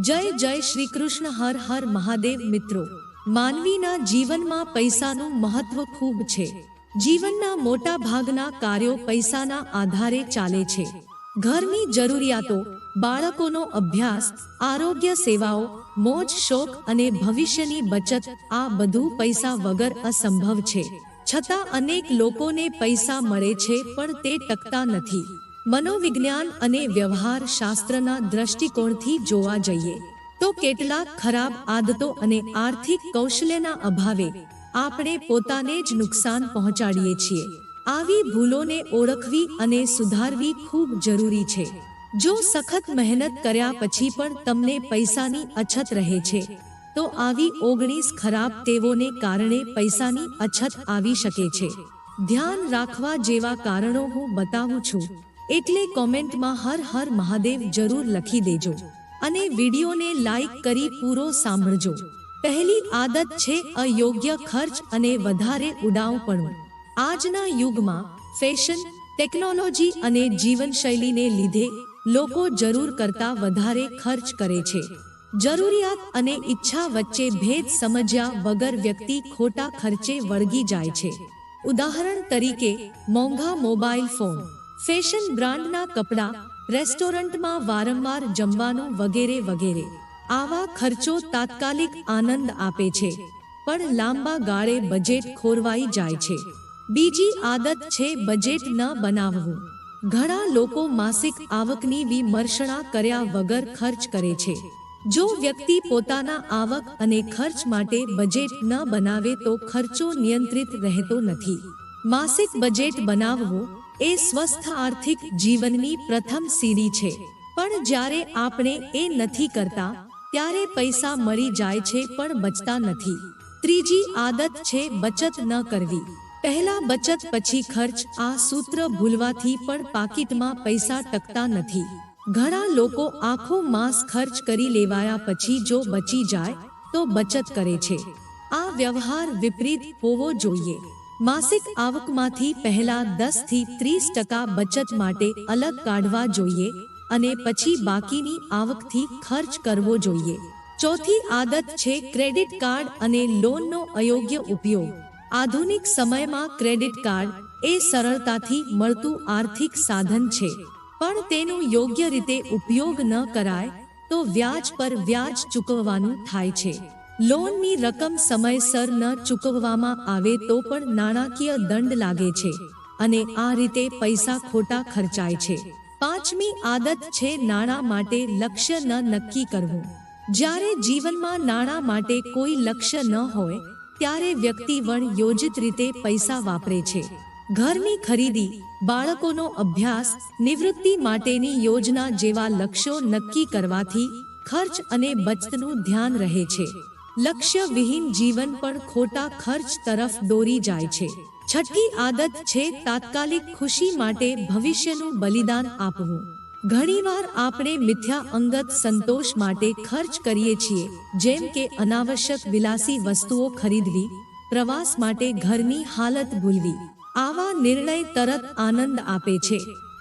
જય જય શ્રી કૃષ્ણ હર હર મહાદેવ મિત્રો. માનવીના જીવનમાં પૈસાનું મહત્વ ખૂબ છે. જીવનના મોટા ભાગના કાર્યો પૈસાના આધારે ચાલે છે. ઘરની જરૂરિયાતો, બાળકોનો અભ્યાસ, આરોગ્ય સેવાઓ, મોજ શોખ અને ભવિષ્યની બચત આ બધું પૈસા વગર અસંભવ છે. છતાં અનેક લોકોને પૈસા મળે છે પણ તે ટકતા નથી. મનોવિજ્ઞાન અને વ્યવહાર શાસ્ત્રના દ્રષ્ટિકોણથી જોવા જઈએ, તો કેટલાક ખરાબ આદતો અને આર્થિક કૌશલ્યના અભાવે આપણે પોતાને જ નુકસાન પહોંચાડીએ છીએ. આવી ભૂલોને ઓળખવી અને સુધારવી ખૂબ જરૂરી છે. જો સખત મહેનત કર્યા પછી પણ તમને પૈસાની અછત રહે છે, તો આવી ઓગણીસ ખરાબ ટેવોને કારણે પૈસાની અછત આવી શકે છે. ધ્યાન રાખવા જેવા કારણો હું બતાવું છું. એટલે કોમેન્ટમાં હર હર મહાદેવ જરૂર લખી દેજો અને વિડીયોને લાઈક કરી પૂરો સાંભળજો. પહેલી આદત છે અયોગ્ય ખર્ચ અને વધારે ઉડાવપણું. આજના યુગમાં ફેશન ટેકનોલોજી અને જીવનશૈલીને લીધે લોકો જરૂર કરતા વધારે ખર્ચ કરે છે. જરૂરિયાત અને ઈચ્છા વચ્ચે ભેદ સમજ્યા વગર વ્યક્તિ ખોટા ખર્ચે વળગી જાય છે. ઉદાહરણ તરીકે મોંઘા મોબાઈલ ફોન. ફેશન બ્રાન્ડના કપડાં રેસ્ટોરન્ટમાં વારંવાર જમવાનું વગેરે વગેરે. આવા ખર્ચો તાત્કાલિક આનંદ આપે છે, પણ લાંબા ગાળે બજેટ ખોરવાઈ જાય છે. બીજી આદત છે બજેટ ન બનાવવું. ઘણા લોકો માસિક આવકની વિમર્શણા કર્યા વગર ખર્ચ કરે છે. જો વ્યક્તિ પોતાના આવક અને ખર્ચ માટે બજેટ ન બનાવે તો ખર્ચો નિયંત્રિત રહેતો નથી. માસિક બજેટ બનાવવું એ સ્વસ્થ આર્થિક જીવનની પ્રથમ સીડી છે. પણ જ્યારે આપણે એ નથી કરતા, ત્યારે પૈસા મળી જાય છે પણ બચતા નથી. ત્રીજી આદત છે બચત ન કરવી. પહેલા બચત પછી ખર્ચ આ સૂત્ર ભૂલવાથી પણ પાકીટમાં પૈસા ટકતા નથી. ઘણા લોકો આખો માસ ખર્ચ કરી લેવાયા પછી જો બચી જાય, તો બચત કરે છે. આ વ્યવહાર વિપરીત હોવો જોઈએ. માસિક આવકમાંથી પહેલા દસથી ત્રીસ ટકા બચત માટે અલગ કાઢવા જોઈએ અને પછી બાકીની આવકથી ખર્ચ કરવો જોઈએ. ચોથી આદત છે ક્રેડિટ કાર્ડ અને લોનનો અયોગ્ય ઉપયોગ. આધુનિક સમયમાં ક્રેડિટ કાર્ડ એ સરળતાથી મળતું આર્થિક સાધન છે. પણ તેનો યોગ્ય રીતે ઉપયોગ ન કરાય તો વ્યાજ પર વ્યાજ ચૂકવવાનું થાય છે. લોનની રકમ સમયસર ન ચૂકવવામાં આવે તો પણ નાણાકીય દંડ લાગે છે અને આ રીતે પૈસા ખોટા ખર્ચાય છે. પાંચમી આદત છે નાણાં માટે લક્ષ્ય ન નક્કી કરવું. જ્યારે જીવનમાં નાણાં માટે કોઈ લક્ષ્ય ન હોય, ત્યારે વ્યક્તિ વણ યોજિત રીતે પૈસા વાપરે છે. ઘરની ખરીદી, બાળકોનો અભ્યાસ, નિવૃત્તિ માટેની યોજના જેવા લક્ષ્યો નક્કી કરવાથી ખર્ચ અને બચતનું ધ્યાન રહે છે. લક્ષ્ય વિહીન જીવન પણ ખોટા ખર્ચ તરફ દોરી જાય છે. છઠ્ઠી આદત છે તાત્કાલિક ખુશી માટે ભવિષ્યનું બલિદાન આપવું. ઘણીવાર આપણે મિથ્યા અંગત સંતોષ માટે ખર્ચ કરીએ છીએ, જેમ કે અનાવશ્યક વિલાસી વસ્તુઓ ખરીદવી, પ્રવાસ માટે ઘરની હાલત ભૂલવી. આવા નિર્ણય તરત આનંદ આપે છે,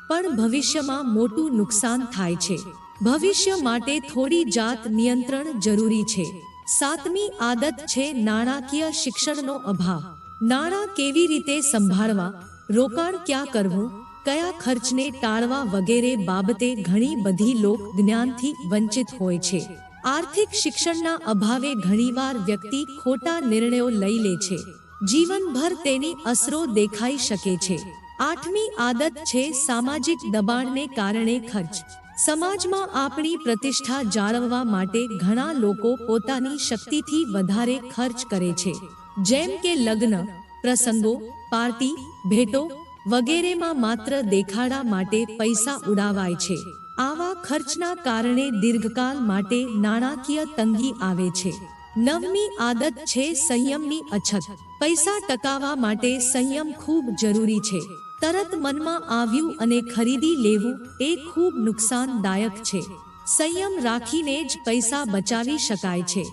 પણ ભવિષ્યમાં મોટું નુકસાન થાય છે. ભવિષ્ય માટે થોડી જાત નિયંત્રણ જરૂરી છે. સાતમી આદત છે નાણાકીય શિક્ષણનો અભાવ. નાણાં કેવી રીતે સંભાળવા, રોકાણ ક્યાં કરવું, કયા ખર્ચને ટાળવા વગેરે બાબતે ઘણી બધી લોક જ્ઞાનથી વંચિત હોય છે. આર્થિક શિક્ષણના અભાવે ઘણીવાર વ્યક્તિ ખોટા નિર્ણયો લઈ લે છે. જીવનભર તેની અસરો દેખાઈ શકે છે. આઠમી આદત છે સામાજિક દબાણને કારણે ખર્ચ. સમાજમાં આપણી પ્રતિષ્ઠા જાળવવા માટે ઘણા લોકો પોતાની શક્તિથી વધારે ખર્ચ કરે છે. જેમ કે લગ્ન, પ્રસંગો, પાર્ટી, ભેટો વગેરેમાં માત્ર દેખાડા માટે પૈસા ઉડાવાય છે. આવા ખર્ચના કારણે દીર્ઘકાલ માટે નાણાકીય તંગી આવે છે. નવમી આદત છે સંયમની અછત. પૈસા ટકાવવા માટે સંયમ ખૂબ જરૂરી છે. તરત મનમાં આવ્યું અને ખરીદી લેવું એ ખૂબ નુકસાનદાયક છે. સંયમ રાખીને જ પૈસા બચાવી શકાય છે.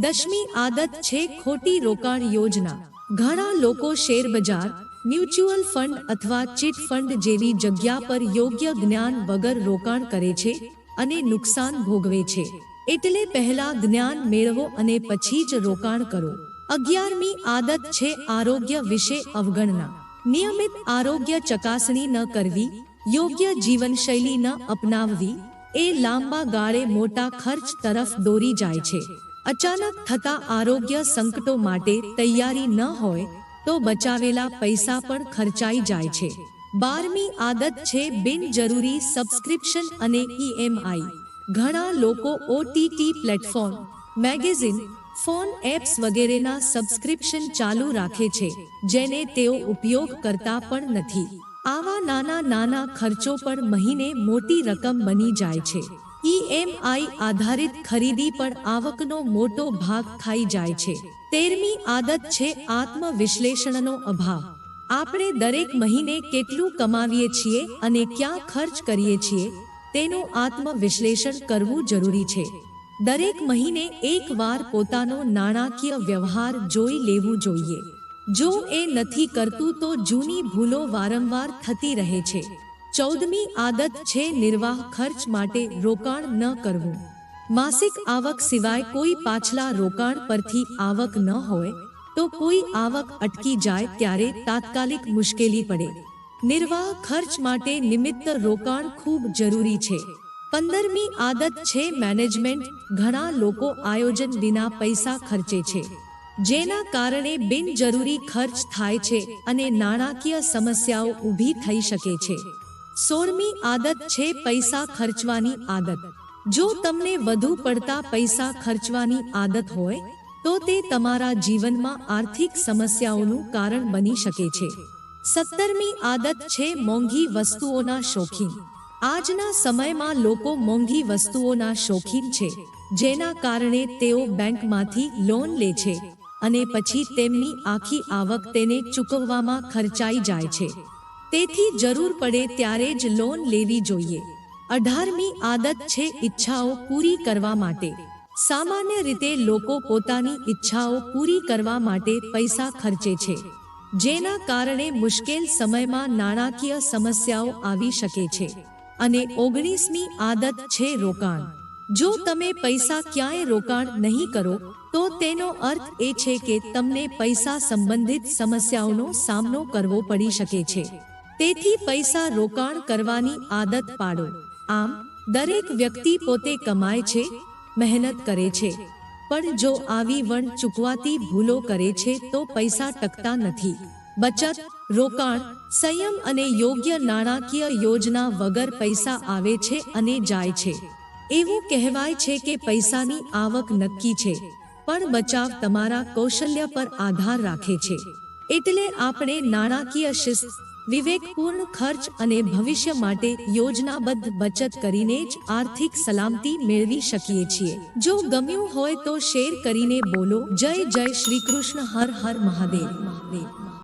દસમી આદત છે ખોટી રોકાણ યોજના. ઘણા લોકો શેર બજાર, મ્યુચ્યુઅલ ફંડ અથવા ચીટ ફંડ જેવી જગ્યા પર યોગ્ય જ્ઞાન વગર રોકાણ કરે છે અને નુકસાન ભોગવે છે. એટલે પહેલા જ્ઞાન મેળવો અને પછી જ રોકાણ કરો. અગિયારમી આદત છે આરોગ્ય વિશે અવગણના. નિયમિત આરોગ્ય ચકાસણી ન કરવી, યોગ્ય જીવનશૈલી ન અપનાવવી, એ લાંબા ગાળે મોટા ખર્ચ તરફ દોરી જાય છે. અચાનક થતા આરોગ્ય સંકટો માટે તૈયારી ન હોય, તો બચાવેલા પૈસા પણ ખર્ચાઈ જાય છે. બારમી આદત છે બિનજરૂરી સબસ્ક્રિપ્શન અને ઈએમઆઈ ઘણા લોકો OTT platform, magazine phone apps વગેરેના સબસ્ક્રિપ્શન ચાલુ રાખે છે, જેને તેઓ ઉપયોગ કરતા પણ નથી. આવા નાના નાના ખર્ચો પણ મહિને મોટી રકમ બની જાય છે. ઈએમઆઈ આધારિત ખરીદી પણ આવકનો મોટો ભાગ ખાઈ જાય છે. તેરમી આદત છે આત્મવિશ્લેષણનો અભાવ. આપણે દરેક મહિને કેટલું કમાવીએ છીએ અને ક્યાં ખર્ચ કરીએ છીએ, તેનું આત્મવિશ્લેષણ કરવું જરૂરી છે. દરેક મહિને એકવાર પોતાનો નાણાકીય વ્યવહાર જોઈ લેવું જોઈએ. જો એ નથી કરતું તો જૂની ભૂલો વારંવાર થતી રહે છે. ચૌદમી આદત છે નિર્વાહ ખર્ચ માટે રોકાણ ન કરવું. માસિક આવક સિવાય કોઈ પાછલા રોકાણ પરથી આવક ન હોય, તો કોઈ આવક અટકી જાય ત્યારે તાત્કાલિક મુશ્કેલી પડે. નિર્વાહ ખર્ચ માટે નિમિત્ત રોકાણ ખૂબ જરૂરી છે. પંદરમી આદત છે મેનેજમેન્ટ ઘણા લોકો આયોજન વિના પૈસા ખર્ચે છે, જેના કારણે બિનજરૂરી ખર્ચ થાય છે અને નાણાકીય સમસ્યાઓ ઊભી થઈ શકે છે. સોળમી આદત છે પૈસા ખર્ચવાની આદત. જો તમને વધુ પડતા પૈસા ખર્ચવાની આદત હોય, તો તે તમારા જીવનમાં આર્થિક સમસ્યાઓનું કારણ બની શકે છે. સત્તરમી આદત છે મોંઘી વસ્તુઓના શોખીન. આજના સમયમાં લોકો મોંઘી વસ્તુઓના શોખીન છે, જેના કારણે તેઓ બેંકમાંથી લોન લે છે અને પછી તેમની આખી આવક તેને ચૂકવવામાં ખર્ચાઈ જાય છે. તેથી જરૂર પડે ત્યારે જ લોન લેવી જોઈએ. અઢારમી આદત છે ઈચ્છાઓ પૂરી કરવા માટે. સામાન્ય રીતે લોકો પોતાની ઈચ્છાઓ પૂરી કરવા માટે પૈસા ખર્ચે છે, જેના કારણે મુશ્કેલ સમયમાં નાણાકીય સમસ્યાઓ આવી શકે છે. અને ઓગણીસમી આદત છે રોકાણ. જો તમે પૈસા ક્યાંય રોકાણ નહીં કરો, તો તેનો અર્થ એ છે કે તમને પૈસા સંબંધિત સમસ્યાઓનો સામનો કરવો પડી શકે છે. તેથી પૈસા રોકાણ કરવાની આદત પાડો. આમ, દરેક વ્યક્તિ પોતે કમાય છે, મહેનત કરે છે. પણ જો આવી વણ ચૂકવાતી ભૂલો કરે છે, તો પૈસા ટકતા નથી. બચત રોકાણ, સંયમ અને યોગ્ય નાણાકીય યોજના વગર પૈસા આવે છે અને જાય છે. એવું કહેવાય છે કે પૈસાની આવક નક્કી છે, પણ બચાવ તમારા કૌશલ્ય પર આધાર રાખે છે. એટલે આપણે નાણાકીય શિસ્ત, વિવેકપૂર્ણ ખર્ચ અને ભવિષ્ય માટે યોજનાબદ્ધ બચત કરીને જ આર્થિક સલામતી મેળવી શકીએ છીએ. જો ગમ્યું હોય તો શેર કરીને બોલો. જય જય શ્રી કૃષ્ણ. હર હર મહાદેવ. મહાદેવ